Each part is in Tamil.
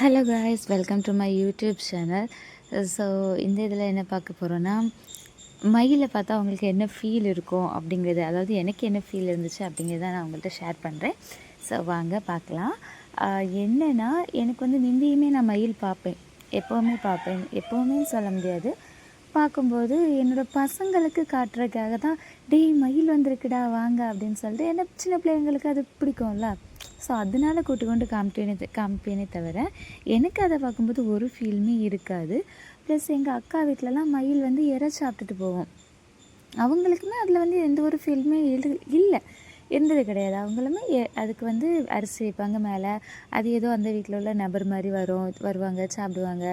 Hello guys welcome to my YouTube channel so இந்த இதில் என்ன பார்க்க போகிறோன்னா மயிலை பார்த்தா அவங்களுக்கு என்ன ஃபீல் இருக்கும் அப்படிங்கிறது அதாவது எனக்கு என்ன ஃபீல் இருந்துச்சு அப்படிங்கிறத நான் உங்கள்கிட்ட ஷேர் பண்ணுறேன் ஸோ வாங்க பார்க்கலாம். என்னென்னா எனக்கு வந்து முந்தியுமே நான் மயில் பார்ப்பேன். எப்போவுமே பார்ப்பேன். எப்போவுமே சொல்ல முடியாது. பார்க்கும்போது என்னோடய பசங்களுக்கு காட்டுறதுக்காக தான் டேய் மயில் வந்திருக்குடா வாங்க அப்படின்னு சொல்லிட்டு என்ன சின்ன பிள்ளைங்களுக்கு அது பிடிக்கும்ல. ஸோ அதனால கூட்டு கொண்டு காமிப்பேனே காமிப்பேனே தவிர எனக்கு அதை பார்க்கும்போது ஒரு ஃபீலுமே இருக்காது. ப்ளஸ் எங்கள் அக்கா வீட்டிலலாம் மயில் வந்து இறை சாப்பிட்டுட்டு போவோம் அவங்களுக்குமே அதில் வந்து எந்த ஒரு ஃபீலுமே இரு இல்லை. இருந்தது கிடையாது. அவங்களுமே எ- அதுக்கு வந்து அரிசி வைப்பாங்க மேலே. அது ஏதோ அந்த வீட்டில் உள்ள நபர் மாதிரி வரும் வருவாங்க சாப்பிடுவாங்க.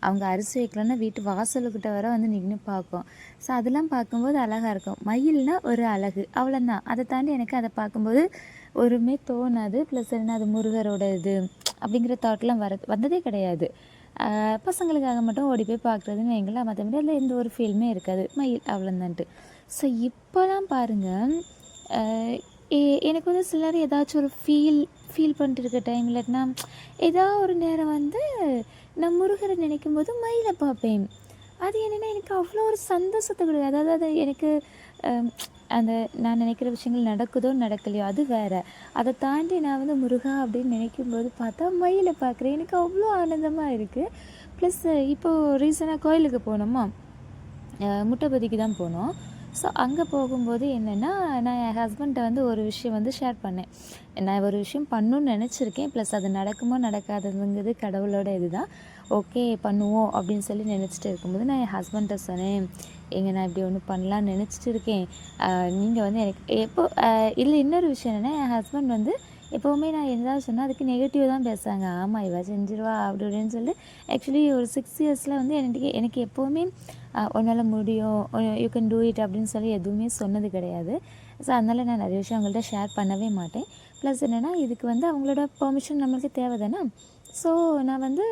அவங்க அரிசி வைக்கலன்னா வீட்டு வாசலுக்கிட்ட வர வந்து நின்று பார்க்கும். ஸோ அதெல்லாம் பார்க்கும்போது அழகாக இருக்கும். மயில்னா ஒரு அழகு. அவ்வளோதான் அதை தாண்டி எனக்கு அதை பார்க்கும்போது ஒருமே தோணாது. ப்ளஸ் என்ன அது முருகரோட இது அப்படிங்கிற தாட்லாம் வர வந்ததே கிடையாது. பசங்களுக்காக மட்டும் ஓடி போய் பார்க்குறதுன்னு வைங்களேன். மற்றபடி அதில் எந்த ஒரு ஃபீலுமே இருக்காது. மயில் அவ்வளோதான்ட்டு ஸோ இப்போலாம் பாருங்கள் எனக்கு வந்து சிலர் ஏதாச்சும் ஒரு ஃபீல் ஃபீல் பண்ணிட்டு இருக்க டைம் இல்லாட்டினா ஏதாவது ஒரு நேரம் வந்து நான் முருகரை நினைக்கும் போது மயிலை பார்ப்பேன். அது என்னென்னா எனக்கு அவ்வளோ ஒரு சந்தோஷத்தை கொடுக்குது அதாவது அது எனக்கு அந்த நான் நினைக்கிற விஷயங்கள் நடக்குதோ நடக்கலையோ அது வேறு. அதை தாண்டி நான் வந்து முருகா அப்படின்னு நினைக்கும்போது பார்த்தா மயிலை பார்க்குறேன். எனக்கு அவ்வளோ ஆனந்தமாக இருக்குது ப்ளஸ் இப்போது ரீசெண்டாக கோயிலுக்கு போனோமா? முட்டைப்பதிக்கு முட்டைபதிக்கு தான் போனோம். ஸோ அங்கே போகும்போது என்னென்னா நான் என் ஹஸ்பண்ட்டை வந்து ஒரு விஷயம் வந்து ஷேர் பண்ணேன். நான் ஒரு விஷயம் பண்ணணும்னு நினச்சிருக்கேன். ப்ளஸ் அது நடக்குமோ நடக்காததுங்கிறது கடவுளோட இதுதான். ஓகே பண்ணுவோம் அப்படின்னு சொல்லி நினச்சிட்டு இருக்கும்போது நான் என் ஹஸ்பண்ட்டை சொன்னேன் எங்க நான் இப்படி ஒன்று பண்ணலான்னு நினச்சிட்டு இருக்கேன். நீங்கள் வந்து எனக்கு எப்போ இல்லை இன்னொரு விஷயம் என்னென்னா என் ஹஸ்பண்ட் வந்து எப்போவுமே நான் எதாவது சொன்னால் அதுக்கு நெகட்டிவ் தான் பேசுகிறாங்க ஆமாம் இவா செஞ்சிருவா அப்படி இப்படின்னு சொல்லி ஆக்சுவலி ஒரு சிக்ஸ் இயர்ஸில் வந்து எனக்கு எனக்கு எப்போவுமே உன்னால் முடியும். யூ கேன் டூ இட் அப்படின்னு சொல்லி எதுவுமே சொன்னது கிடையாது. ஸோ அதனால் நான் நிறைய விஷயம் அவங்கள்ட்ட ஷேர் பண்ணவே மாட்டேன். ப்ளஸ் என்னென்னா இதுக்கு வந்து அவங்களோட பெர்மிஷன் நம்மளுக்கு தேவை தானே ஸோ நான் வந்து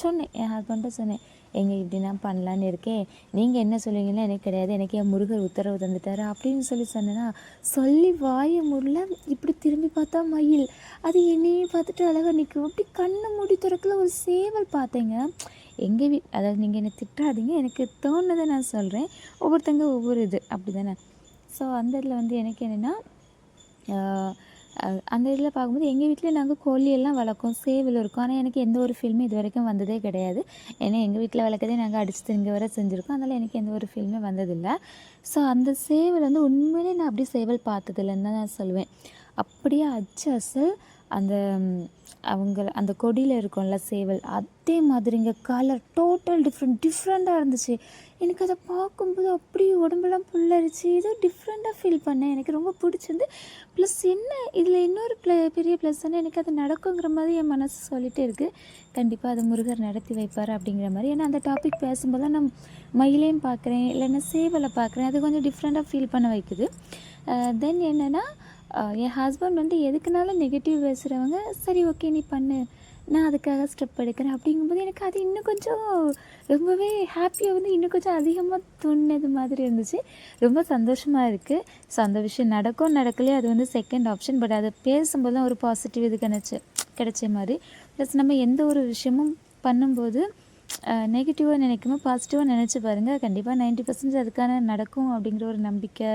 சொன்னேன் என் ஹஸ்பண்ட்டை சொன்னேன். எங்கே இப்படி நான் பண்ணலான்னு இருக்கேன். நீங்கள் என்ன சொல்லுவீங்களோ எனக்கு கிடையாது எனக்கு என் முருகர் உத்தரவு தந்துட்டாரு. அப்படின்னு சொல்லி சொன்னேன்னா சொல்லி வாய முடல. இப்படி திரும்பி பார்த்தா மயில். அது என்னையே பார்த்துட்டு அழகாக நிற்கும் அப்படி கண்ணை மூடி திறக்கல ஒரு சேவல் பார்த்தேங்க. எங்கள் வீ அதாவது நீங்கள் என்னை திட்டாதீங்க. எனக்கு தோணுதை நான் சொல்கிறேன் ஒவ்வொருத்தங்க ஒவ்வொரு இது. அப்படி தானே ஸோ அந்த இதில் வந்து எனக்கு என்னென்னா அந்த இதில் பார்க்கும்போது எங்கள் வீட்டில் நாங்கள் கோழியெல்லாம் வளர்க்கோம் சேவல் இருக்கும். ஆனால் எனக்கு எந்த ஒரு ஃபில்மும் இது வரைக்கும் வந்ததே கிடையாது. ஏன்னா எங்கள் வீட்டில் வளர்க்கதே நாங்கள் அடிச்சு திங்க வர செஞ்சுருக்கோம். அதனால் எனக்கு எந்த ஒரு ஃபில்மே வந்ததில்லை. ஸோ அந்த சேவல் வந்து உண்மையிலே நான் அப்படி சேவல் பார்த்ததில்லைன்னு தான் நான் சொல்லுவேன் அப்படியே அச்சு அசல் அந்த அவங்க அந்த கொடியில் இருக்கும்ல சேவல் அதே மாதிரிங்க கலர் டோட்டல் டிஃப்ரெண்ட் டிஃப்ரெண்ட்டாக இருந்துச்சு. எனக்கு அதை பார்க்கும்போது அப்படியே உடம்பெல்லாம் புல்லரிச்சு ஏதோ டிஃப்ரெண்ட்டாக ஃபீல் பண்ணேன். எனக்கு ரொம்ப பிடிச்சிருந்து ப்ளஸ் என்ன இதில் இன்னொரு ப்ள பெரிய ப்ளஸ் எனக்கு அது நடக்குங்கிற மாதிரி என் மனசு சொல்லிகிட்டே இருக்குது கண்டிப்பாக அதை முருகர் நடத்தி வைப்பார் அப்படிங்கிற மாதிரி. ஏன்னா அந்த டாபிக் பேசும்போது நான் மயிலையும் பார்க்குறேன் இல்லைன்னா சேவலை பார்க்குறேன். அது கொஞ்சம் டிஃப்ரெண்ட்டாக ஃபீல் பண்ண வைக்குது. தென் என்னென்னா என் ஹஸ்பண்ட் வந்து எதுக்குனாலும் நெகட்டிவ் பேசுகிறவங்க சரி ஓகே நீ பண்ணு. நான் அதுக்காக ஸ்டெப் எடுக்கிறேன். அப்படிங்கும்போது எனக்கு அது இன்னும் கொஞ்சம் ரொம்பவே ஹாப்பியாக வந்து இன்னும் கொஞ்சம் அதிகமாக தோணுனது மாதிரி இருந்துச்சு. ரொம்ப சந்தோஷமாக இருக்குது ஸோ அந்த விஷயம் நடக்கும் நடக்கலையே அது வந்து செகண்ட் ஆப்ஷன் பட் அதை பேசும்போது தான் ஒரு பாசிட்டிவ் இது கிடச்சி கிடைச்ச மாதிரி. ப்ளஸ் நம்ம எந்த ஒரு விஷயமும் பண்ணும்போது நெகட்டிவாக நினைக்காம பாசிட்டிவாக நினச்சி பாருங்கள் கண்டிப்பாக 90% பர்சன்டேஜ் அதுக்கான நடக்கும் அப்படிங்கிற ஒரு நம்பிக்கை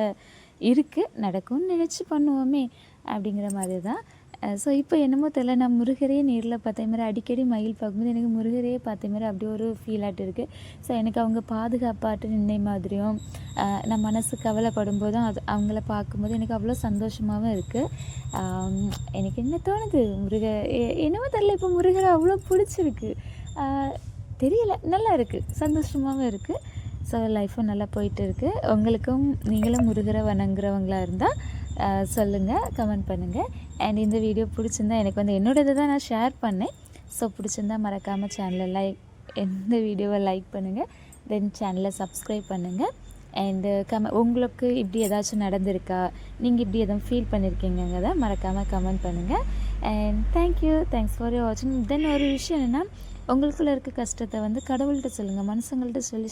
இருக்குது நடக்கும்னு நினச்சி பண்ணுவோமே அப்படிங்கிற மாதிரி தான் ஸோ இப்போ என்னமோ தெரியல நான் முருகரே நேரில் பார்த்த மாதிரி அடிக்கடி மயில் பார்க்கும்போது எனக்கு முருகரே பார்த்த மாதிரி அப்படி ஒரு ஃபீல் இருக்குது ஸோ எனக்கு அவங்க பாதுகாப்பாட்டு நின்ன மாதிரியும் நான் மனசு கவலைப்படும் போதும் அது அவங்கள பார்க்கும்போது எனக்கு அவ்வளோ சந்தோஷமாகவும் இருக்குது எனக்கு என்ன தோணுது? முருக என்னமோ தெரில இப்போ முருகரை அவ்வளோ பிடிச்சிருக்கு. தெரியல நல்லா இருக்குது சந்தோஷமாகவும் இருக்குது ஸோ லைஃப்பும் நல்லா போயிட்டு இருக்குது உங்களுக்கும் நீங்களும் முருகரை வணங்குறவங்களாக இருந்தால் சொல்லுங்கள் கமெண்ட் பண்ணுங்கள் அண்ட் இந்த வீடியோ பிடிச்சிருந்தா எனக்கு வந்து என்னோடது தான் நான் ஷேர் பண்ணேன். ஸோ பிடிச்சிருந்தா மறக்காமல் சேனலை லைக் எந்த வீடியோவை லைக் பண்ணுங்கள் தென் சேனலை சப்ஸ்கிரைப் பண்ணுங்கள் அண்டு கம உங்களுக்கு இப்படி ஏதாச்சும் நடந்திருக்கா? நீங்கள் இப்படி எதுவும் ஃபீல் பண்ணியிருக்கீங்கிறத மறக்காமல் கமெண்ட் பண்ணுங்கள் and thank you thanks for you வாட்சிங் தென் ஒரு விஷயம் என்னென்னா உங்களுக்குள்ளே இருக்க கஷ்டத்தை வந்து கடவுள்கிட்ட சொல்லுங்கள் மனுஷங்கள்ட்ட சொல்லி